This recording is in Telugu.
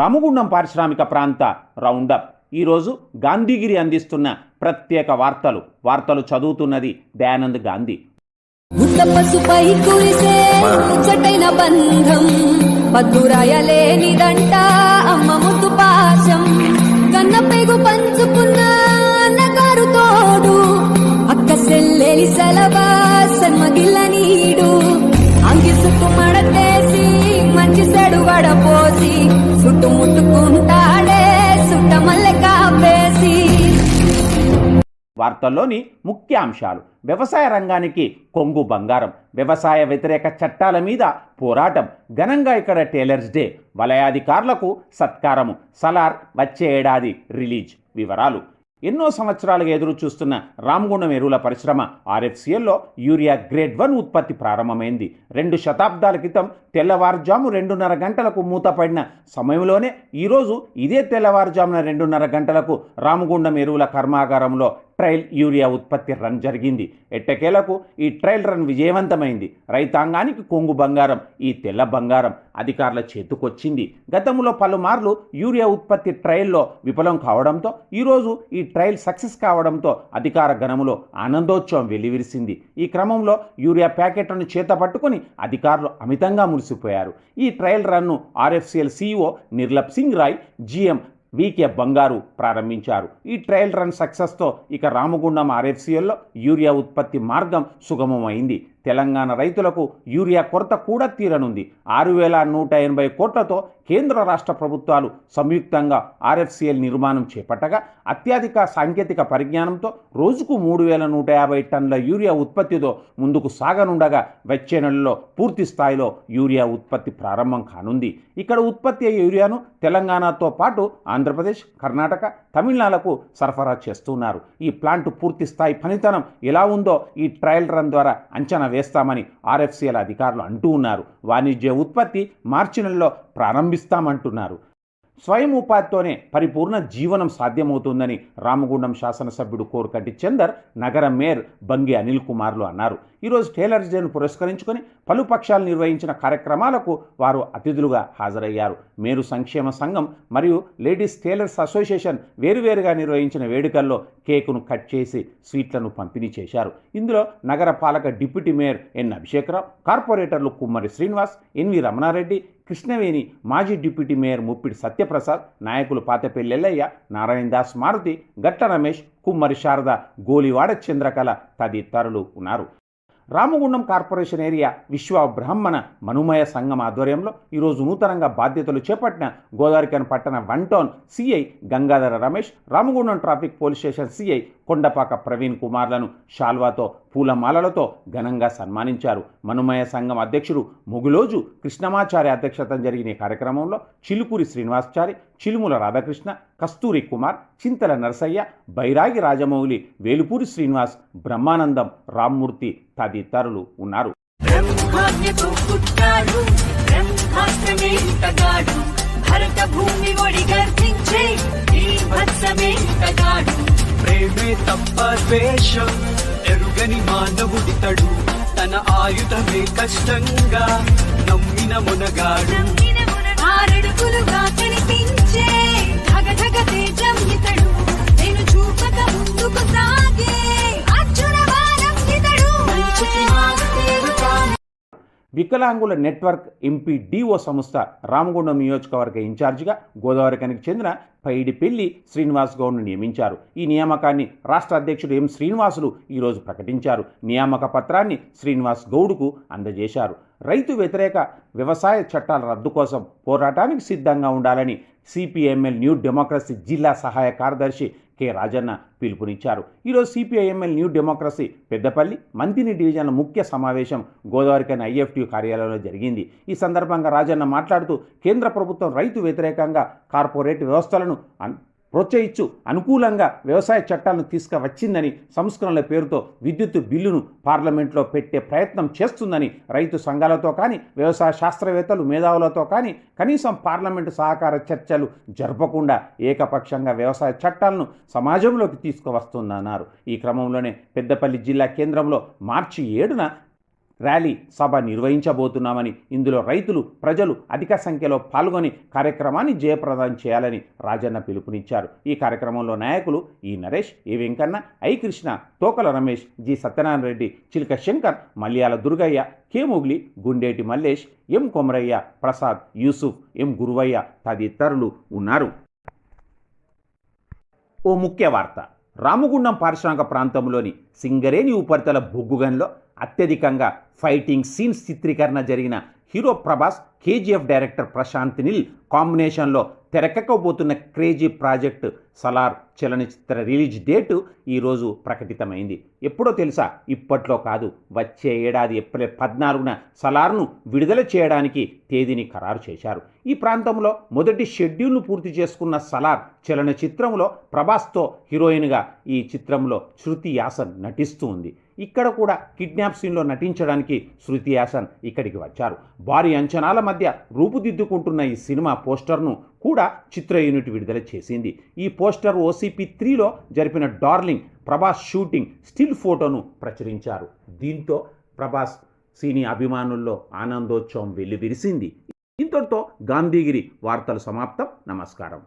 రామగుండం పారిశ్రామిక ప్రాంత రౌండప్. ఈరోజు గాంధీగిరి అందిస్తున్న ప్రత్యేక వార్తలు. వార్తలు చదువుతున్నది దయానంద్ గాంధీ. గుట్ట పసుపై బంధం. పద్దురాయలేనిదంట అమ్మ ముద్దు పాశం. కన్న పెగు పంచుకున్న అన్నగారు తోడు. అక్క సెల్లెలి సెలవా సన్మగిల్ల నీడు. అంగి సుట్టు మడతేసి మంచి సెడు వడపోసి వార్తల్లోని ముఖ్యాంశాలు. వ్యవసాయ రంగానికి కొంగు బంగారం. వ్యవసాయ వ్యతిరేక చట్టాల మీద పోరాటం. ఘనంగా ఇక్కడ టేలర్స్ డే. వలయాధికారులకు సత్కారము. సలార్ వచ్చే ఏడాది రిలీజ్. వివరాలు. ఎన్నో సంవత్సరాలుగా ఎదురు చూస్తున్న రామగుండం ఎరువుల పరిశ్రమ ఆర్ఎఫ్సిఎల్లో యూరియా గ్రేడ్ వన్ ఉత్పత్తి ప్రారంభమైంది. రెండు శతాబ్దాల క్రితం తెల్లవారుజాము రెండున్నర గంటలకు మూతపడిన సమయంలోనే ఈరోజు ఇదే తెల్లవారుజామున రెండున్నర గంటలకు రామగుండం ఎరువుల కర్మాగారంలో ట్రయల్ యూరియా ఉత్పత్తి రన్ జరిగింది. ఎట్టకేలకు ఈ ట్రయల్ రన్ విజయవంతమైంది. రైతాంగానికి కొంగు బంగారం ఈ తెల్ల బంగారం అధికారుల చేతుకొచ్చింది. గతంలో పలుమార్లు యూరియా ఉత్పత్తి ట్రయల్లో విఫలం కావడంతో ఈరోజు ఈ ట్రయల్ సక్సెస్ కావడంతో అధికార గణములో ఆనందోత్సవం వెల్లివిరిసింది ఈ క్రమంలో యూరియా ప్యాకెట్లను చేత పట్టుకుని అధికారులు అమితంగా మురిసిపోయారు. ఈ trial run RFCL CEO Nirlap Singh Rai GM VK Bangaru ప్రారంభించారు. ఈ ట్రయల్ రన్ సక్సెస్తో ఇక రామగుండం ఆర్ఎఫ్సిఎల్లో యూరియా ఉత్పత్తి మార్గం సుగమమైంది. తెలంగాణ రైతులకు యూరియా కొరత కూడా తీరనుంది. ఆరు వేల నూట ఎనభై కోట్లతో కేంద్ర రాష్ట్ర ప్రభుత్వాలు సంయుక్తంగా ఆర్ఎఫ్సిఎల్ నిర్మాణం చేపట్టగా అత్యధిక సాంకేతిక పరిజ్ఞానంతో రోజుకు మూడు వేల నూట యాభై టన్నుల యూరియా ఉత్పత్తితో ముందుకు సాగనుండగా వచ్చే నెలలో పూర్తి స్థాయిలో యూరియా ఉత్పత్తి ప్రారంభం కానుంది. ఇక్కడ ఉత్పత్తి అయ్యే యూరియాను తెలంగాణతో పాటు ఆంధ్రప్రదేశ్ కర్ణాటక తమిళనాడుకు సరఫరా చేస్తున్నారు. ఈ ప్లాంట్ పూర్తి స్థాయి పనితనం ఎలా ఉందో ఈ ట్రయల్ రన్ ద్వారా అంచనా వేస్తామని ఆర్ఎఫ్సిఎల్ అధికారులు అంటూ ఉన్నారు. వాణిజ్య ఉత్పత్తి మార్చి నెలలో ప్రారంభిస్తామంటున్నారు. స్వయం ఉపాధితోనే పరిపూర్ణ జీవనం సాధ్యమవుతుందని రామగుండం శాసనసభ్యుడు కోరుకంటి చందర్ నగర మేయర్ బంగి అనిల్ కుమార్లు అన్నారు. ఈరోజు టేలర్ డేను పురస్కరించుకొని పలు పక్షాలు నిర్వహించిన కార్యక్రమాలకు వారు అతిథులుగా హాజరయ్యారు. మేరు సంక్షేమ సంఘం మరియు లేడీస్ టేలర్స్ అసోసియేషన్ వేరువేరుగా నిర్వహించిన వేడుకల్లో కేకును కట్ చేసి స్వీట్లను పంపిణీ చేశారు. ఇందులో నగర పాలక డిప్యూటీ మేయర్ ఎన్ అభిషేకరావు కార్పొరేటర్లు కుమ్మరి శ్రీనివాస్ ఎన్వి రమణారెడ్డి కృష్ణవేణి మాజీ డిప్యూటీ మేయర్ ముప్పిడి సత్యప్రసాద్ నాయకులు పాతపెల్లెల్లయ్య నారాయణ దాస్ మారుతి గట్ట రమేష్ కుమ్మరి శారద గోలివాడ చంద్రకళ తదితరులు ఉన్నారు. రామగుండం కార్పొరేషన్ ఏరియా విశ్వ బ్రాహ్మణ మనుమయ సంఘం ఆధ్వర్యంలో ఈరోజు నూతనంగా బాధ్యతలు చేపట్టిన గోదావరికన్ పట్టణ one town CI Gangadhara Ramesh Ramagundam traffic police station CI Kondapaka Praveen కుమార్లను షాల్వాతో పూలమాలలతో ఘనంగా సన్మానించారు. మనుమయ సంఘం అధ్యక్షుడు ముగులోజు కృష్ణమాచారి అధ్యక్షతన జరిగిన కార్యక్రమంలో చిలుకూరి శ్రీనివాసాచారి చిలుముల రాధాకృష్ణ కస్తూరి కుమార్ చింతల నరసయ్య బైరాగి రాజమౌళి వేలుపూరి శ్రీనివాస్ బ్రహ్మానందం రామ్మూర్తి తదితరులు ఉన్నారు. భరత భూమి ఒడి గర్జించే ఈ భత్సమే తగాడు ప్రేమే తప్ప ద్వేషం. ఎరుగని మానవుడితడు తన ఆయుధమే కష్టంగా. నమ్మిన మునగాడు. ఆరడుగులుగా కనిపించే వికలాంగుల నెట్వర్క్ ఎంపీ డిఓ సంస్థ రామగుండం నియోజకవర్గ ఇన్ఛార్జిగా గోదావరికానికి చెందిన పైడిపెల్లి శ్రీనివాస్ గౌడ్ను నియమించారు. ఈ నియామకాన్ని రాష్ట్ర అధ్యక్షుడు ఎం శ్రీనివాసులు ఈరోజు ప్రకటించారు. నియామక పత్రాన్ని శ్రీనివాస్ గౌడ్కు అందజేశారు. రైతు వ్యతిరేక వ్యవసాయ చట్టాల రద్దు కోసం పోరాటానికి సిద్ధంగా ఉండాలని సిపిఎంఎల్ న్యూ డెమోక్రసీ జిల్లా సహాయ కార్యదర్శి కె రాజన్న పిలుపునిచ్చారు. ఈరోజు CPIML new democracy Peddapalli Manthani డివిజన్ల ముఖ్య సమావేశం గోదావరికైన ఐఎఫ్టీ కార్యాలయంలో జరిగింది. ఈ సందర్భంగా రాజన్న మాట్లాడుతూ కేంద్ర ప్రభుత్వం రైతు వ్యతిరేకంగా కార్పొరేట్ వ్యవస్థలను ప్రోత్సహించు. అనుకూలంగా వ్యవసాయ చట్టాలను తీసుకువచ్చిందని సంస్కరణల పేరుతో విద్యుత్ బిల్లును పార్లమెంట్లో పెట్టే ప్రయత్నం చేస్తుందని రైతు సంఘాలతో కానీ వ్యవసాయ శాస్త్రవేత్తలు మేధావులతో కానీ కనీసం పార్లమెంటు సహకార చర్చలు జరపకుండా ఏకపక్షంగా వ్యవసాయ చట్టాలను సమాజంలోకి తీసుకువస్తుందన్నారు. ఈ క్రమంలోనే పెద్దపల్లి జిల్లా కేంద్రంలో మార్చి ఏడున ర్యాలీ సభ నిర్వహించబోతున్నామని ఇందులో రైతులు ప్రజలు అధిక సంఖ్యలో పాల్గొని కార్యక్రమాన్ని జయప్రదం చేయాలని రాజన్న పిలుపునిచ్చారు. ఈ కార్యక్రమంలో నాయకులు E Naresh A Venkanna I Krishna Tokala Ramesh G Satyanarayana Reddy Chilaka Shankar Malyala Durgaiah K Mugli Gundeti Mallesh M Komaraiah Prasad Yusuf M Guruvaiah తదితరులు ఉన్నారు. ఓ ముఖ్య వార్త. రామగుండం పారిశ్రామిక ప్రాంతంలోని సింగరేణి ఉపరితల బొగ్గుగన్లో అత్యధికంగా ఫైటింగ్ సీన్స్ చిత్రీకరణ జరిగిన hero Prabhas KGF director Prashanth Neel కాంబినేషన్లో తెరకెక్కబోతున్న క్రేజీ ప్రాజెక్టు సలార్ చలనచిత్ర రిలీజ్ డేటు ఈరోజు ప్రకటితమైంది. ఎప్పుడో తెలుసా? ఇప్పట్లో కాదు. వచ్చే ఏడాది ఏప్రిల్ పద్నాలుగున సలార్ను విడుదల చేయడానికి తేదీని ఖరారు చేశారు. ఈ ప్రాంతంలో మొదటి షెడ్యూల్ను పూర్తి చేసుకున్న సలార్ చలనచిత్రంలో ప్రభాస్తో హీరోయిన్గా ఈ చిత్రంలో శృతి హాసన్ నటిస్తూ ఉంది. ఇక్కడ కూడా కిడ్నాప్ సీన్లో నటించడానికి శృతి హాసన్ ఇక్కడికి వచ్చారు. భారీ అంచనాల మధ్య రూపుదిద్దుకుంటున్న ఈ సినిమా పోస్టర్ను కూడా చిత్ర యూనిట్ విడుదల చేసింది. ఈ పోస్టర్ ఓసీపీ త్రీలో జరిపిన డార్లింగ్ ప్రభాస్ షూటింగ్ స్టిల్ ఫోటోను ప్రచురించారు. దీంతో ప్రభాస్ సినీ అభిమానుల్లో ఆనందోత్సవం వెల్లివిరిసింది. ఇంతటితో గాంధీగిరి వార్తలు సమాప్తం. నమస్కారం.